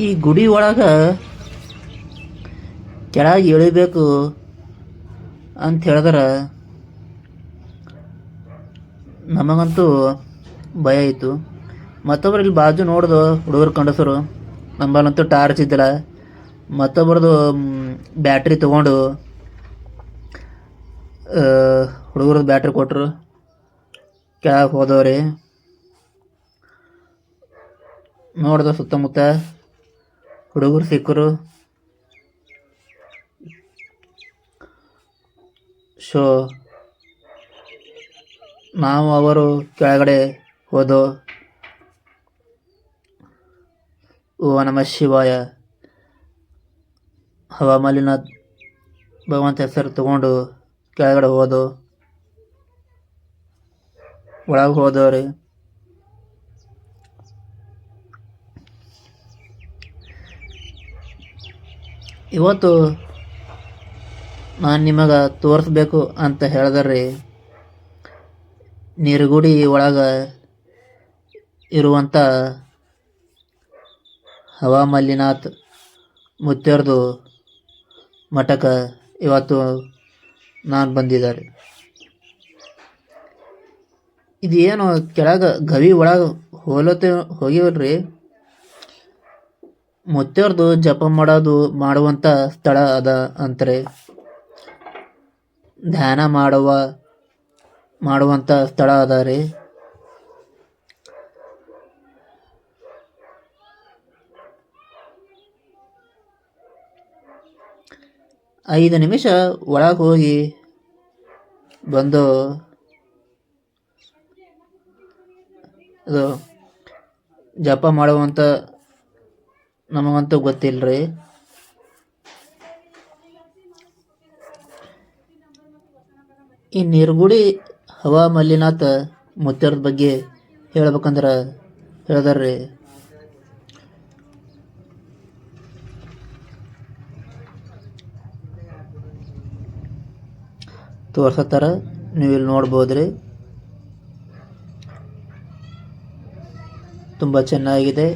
ಈ ಗುಡಿ ಒಳಗೆ ಕೆಳಗೆ ಇಳಿಬೇಕು ಅಂತ ಹೇಳಿದ್ರೆ ನಮಗಂತೂ ಭಯ ಇತ್ತು ಮತ್ತೊಬ್ರು ಇಲ್ಲಿ ಬಾಜು ನೋಡ್ದು ಹುಡುಗರು ಕಂಡಸರು. ನಮ್ಮಲ್ಲಂತೂ ಟಾರ್ಚ್ ಇದ್ದಿಲ್ಲ. ಮತ್ತೊಬ್ರದ್ದು ಬ್ಯಾಟ್ರಿ ತೊಗೊಂಡು ಹುಡುಗರದ್ದು ಬ್ಯಾಟ್ರಿ ಕೊಟ್ಟರು ಕೆಳಗೆ ಹೋದವ್ರಿ. ನೋಡ್ದ ಸುತ್ತಮುತ್ತ. ಹುಡುಗರು ಸಿಕ್ಕರು. ಸೊ ನಾವು ಅವರು ಕೆಳಗಡೆ ಹೋದೋ. ಓ ನಮ ಶಿವಾಯ. ಹವಾಮಾಲಿನ ಭಗವಂತ ಹೆಸರು ತಗೊಂಡು ಕೆಳಗಡೆ ಹೋದೋ. ಒಳಗೆ ಹೋದವ್ರಿ. ಇವತ್ತು ನಾನು ನಿಮಗೆ ತೋರಿಸ್ಬೇಕು ಅಂತ ಹೇಳಿದ್ರಿ ನೀರುಗುಡಿ ಒಳಗೆ ಇರುವಂಥ ಹವಾಮಲ್ಲಿನಾಥ್ ಮುತ್ಯರ್ದು ಮಠಕ್ಕೆ ಇವತ್ತು ನಾನು ಬಂದಿದ್ದಾರೆ ಇದು ಏನು ಕೆಳಗೆ ಗವಿ ಒಳಗೆ ಹೋಲತ್ತೆ ಹೋಗಿವಲ್ರಿ ಮುತ್ಯರ್ದು ಜಪ ಮಾಡೋದು ಮಾಡುವಂಥ ಸ್ಥಳ ಅದ ಅಂತಾರೆ. ಧ್ಯಾನ ಮಾಡುವ ಮಾಡುವಂಥ ಸ್ಥಳ ಅದ ರೀ. ಐದು ನಿಮಿಷ ಒಳಗೆ ಹೋಗಿ ಬಂದು ಅದು ಜಪ ಮಾಡುವಂಥ ನಮಗಂತೂ ಗೊತ್ತಿಲ್ಲರಿ ಈ ನಿರ್ಗುಡಿ ಹವಾ ಮಲ್ಲಿನಾಥ ಮುತ್ಯರದ ಬಗ್ಗೆ ಹೇಳ್ಬೇಕಂದ್ರೆ ಹೇಳ್ದಾರ್ರಿ ತೋರ್ಸತ್ತಾರ ನೀವು ಇಲ್ಲಿ ನೋಡ್ಬೋದ್ರಿ. ತುಂಬ ಚೆನ್ನಾಗಿದೆ.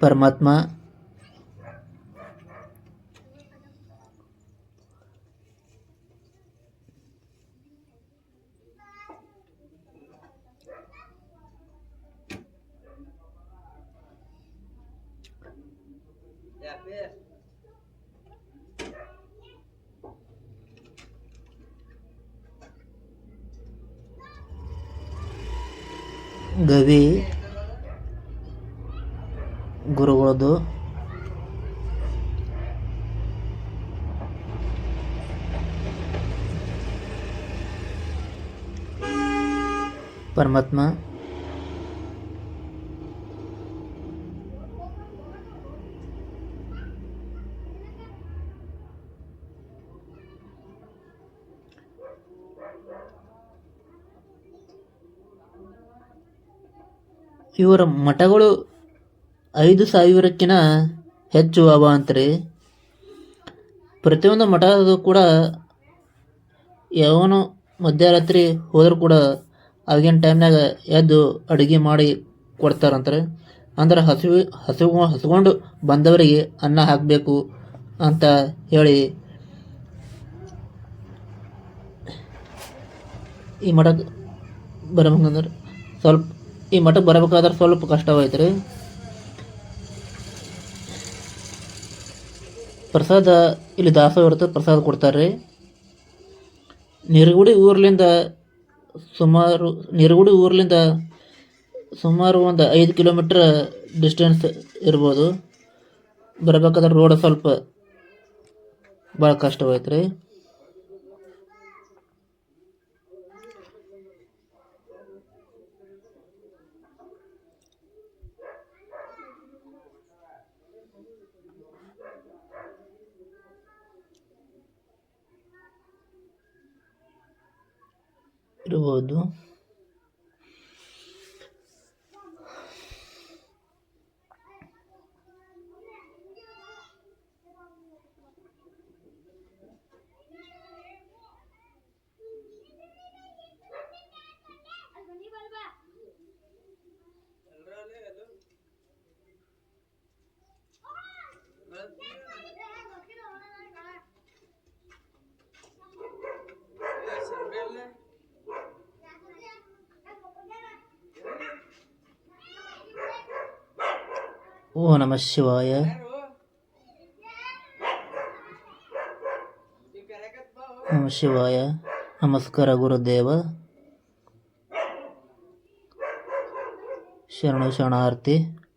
ಪರಮಾತ್ಮ ಗವಿ ಗುರುಗಳದು. ಪರಮಾತ್ಮ. ಇವರ ಮಠಗಳು ಐದು ಸಾವಿರಕ್ಕಿಂತ ಹೆಚ್ಚು ಅವ ಅಂತ್ರಿ. ಪ್ರತಿಯೊಂದು ಮಠದ ಕೂಡ ಯಾವನು ಮಧ್ಯರಾತ್ರಿ ಹೋದರೂ ಕೂಡ ಆಗಿನ ಟೈಮ್ನಾಗ ಎದ್ದು ಅಡುಗೆ ಮಾಡಿ ಕೊಡ್ತಾರಂತಾರೆ. ಅಂದ್ರೆ ಹಸಿವು ಹಸಿವು, ಹಸ್ಕೊಂಡು ಬಂದವರಿಗೆ ಅನ್ನ ಹಾಕಬೇಕು ಅಂತ ಹೇಳಿ ಈ ಮಠಕ್ಕೆ ಬರಬೇಕಂದ್ರೆ ಸ್ವಲ್ಪ, ಈ ಮಠಕ್ಕೆ ಬರಬೇಕಾದ್ರೆ ಸ್ವಲ್ಪ ಕಷ್ಟವಾಯ್ತು ರೀ ಪ್ರಸಾದ ಇಲ್ಲಿ ದಾಸೋಹ ಇರುತ್ತೆ ಪ್ರಸಾದ ಕೊಡ್ತಾರೆ. ನಿರ್ಗುಡಿ ಊರ್ಲಿಂದ ಸುಮಾರು, ನಿರ್ಗುಡಿ ಊರ್ಲಿಂದ ಸುಮಾರು ಒಂದು ಐದು ಕಿಲೋಮೀಟ್ರ್ ಡಿಸ್ಟೆನ್ಸ್ ಇರ್ಬೋದು. ಬರಬೇಕಾದ್ರೆ ರೋಡ್ ಸ್ವಲ್ಪ ಭಾಳ ಕಷ್ಟವಾಯ್ತು ರೀ ಇರ್ಬೋದು ಓ ನಮ ಶಿವಾಯ. ನಮ ಶಿವಾಯ. ನಮಸ್ಕಾರ ಗುರುದೇವ. ಶರಣು ಶರಣಾರ್ಥಿ.